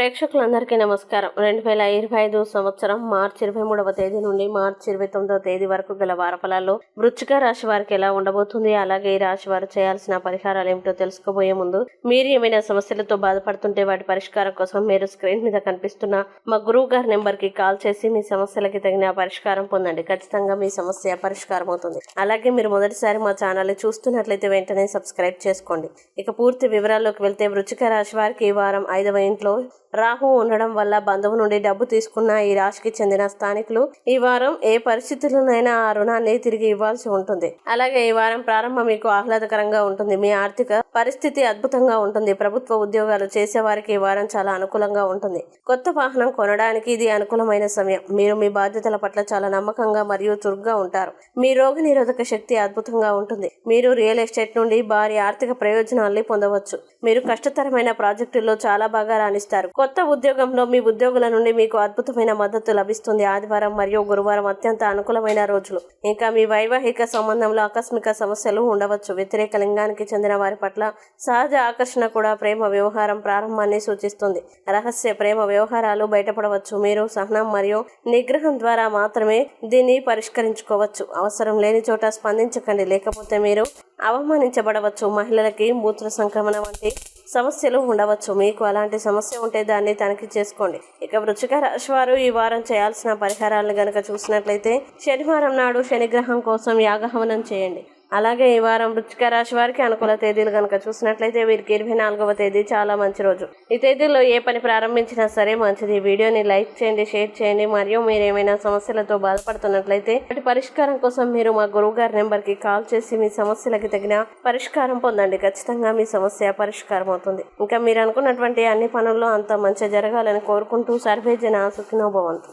ప్రేక్షకులందరికీ నమస్కారం. రెండు వేల ఇరవై ఐదు సంవత్సరం మార్చి ఇరవై మూడవ తేదీ నుండి మార్చి ఇరవై తొమ్మిదవ తేదీ వరకు గల వారఫలాల్లో వృచ్చిక రాశి వారికి ఎలా ఉండబోతుంది అలాగే ఈ రాశి వారు చేయాల్సిన పరిహారాలు ఏమిటో తెలుసుకోబోయే ముందు మీరు ఏమైనా సమస్యలతో బాధపడుతుంటే వాటి పరిష్కారం కోసం మీరు స్క్రీన్ మీద కనిపిస్తున్న మా గురువు గారి నెంబర్కి కాల్ చేసి మీ సమస్యలకి తగిన పరిష్కారం పొందండి. ఖచ్చితంగా మీ సమస్య పరిష్కారం అవుతుంది. అలాగే మీరు మొదటిసారి మా ఛానల్ చూస్తున్నట్లయితే వెంటనే సబ్స్క్రైబ్ చేసుకోండి. ఇక పూర్తి వివరాల్లోకి వెళ్తే వృచ్చిక రాశి వారికి ఈ వారం ఐదవ ఇంట్లో రాహు ఉండడం వల్ల బంధువు నుండి డబ్బు తీసుకున్న ఈ రాశికి చెందిన స్థానికులు ఈ వారం ఏ పరిస్థితుల్లోనైనా ఆ రుణాన్ని తిరిగి ఇవ్వాల్సి ఉంటుంది. అలాగే ఈ వారం ప్రారంభం మీకు ఆహ్లాదకరంగా ఉంటుంది. మీ ఆర్థిక పరిస్థితి అద్భుతంగా ఉంటుంది. ప్రభుత్వ ఉద్యోగాలు చేసే వారికి ఈ వారం చాలా అనుకూలంగా ఉంటుంది. కొత్త వాహనం కొనడానికి ఇది అనుకూలమైన సమయం. మీరు మీ బాధ్యతల పట్ల చాలా నమ్మకంగా మరియు చురుగ్గా ఉంటారు. మీ రోగ నిరోధక శక్తి అద్భుతంగా ఉంటుంది. మీరు రియల్ ఎస్టేట్ నుండి భారీ ఆర్థిక ప్రయోజనాల్ని పొందవచ్చు. మీరు కష్టతరమైన ప్రాజెక్టుల్లో చాలా బాగా రాణిస్తారు. కొత్త ఉద్యోగంలో మీ ఉద్యోగుల నుండి మీకు అద్భుతమైన మద్దతు లభిస్తుంది. ఆదివారం మరియు గురువారం అత్యంత అనుకూలమైన రోజులు. ఇంకా మీ వైవాహిక సంబంధంలో ఆకస్మిక సమస్యలు ఉండవచ్చు. వ్యతిరేక లింగానికి చెందిన వారి పట్ల సహజ ఆకర్షణ కూడా ప్రేమ వ్యవహారం ప్రారంభాన్ని సూచిస్తుంది. రహస్య ప్రేమ వ్యవహారాలు బయటపడవచ్చు. మీరు సహనం మరియు నిగ్రహం ద్వారా మాత్రమే దీన్ని పరిష్కరించుకోవచ్చు. అవసరం లేని చోట స్పందించకండి. లేకపోతే మీరు అవమానించబడవచ్చు. మహిళలకి మూత్ర సంక్రమణ వంటి సమస్యలు ఉండవచ్చు. మీకు అలాంటి సమస్య ఉంటే దాన్ని తనిఖీ చేసుకోండి. ఇక వృచ్చిక రాశి వారు ఈ వారం చేయాల్సిన పరిహారాలను గనక చూసినట్లయితే శనివారం నాడు శనిగ్రహం కోసం యాగహవనం చేయండి. అలాగే ఈ వారం వృచ్చిక రాశి వారికి అనుకూల తేదీలు కనుక చూసినట్లయితే వీరికి ఇరవై నాలుగవ తేదీ చాలా మంచి రోజు. ఈ తేదీలో ఏ పని ప్రారంభించినా సరే మంచిది. వీడియోని లైక్ చేయండి షేర్ చేయండి. మరియు మీరు ఏమైనా సమస్యలతో బాధపడుతున్నట్లయితే వాటి పరిష్కారం కోసం మీరు మా గురువు గారి నెంబర్కి కాల్ చేసి మీ సమస్యలకి తగిన పరిష్కారం పొందండి. ఖచ్చితంగా మీ సమస్య పరిష్కారం అవుతుంది. ఇంకా మీరు అనుకున్నటువంటి అన్ని పనుల్లో అంత మంచి జరగాలని కోరుకుంటూ సర్వేజన సుఖినోభవంతు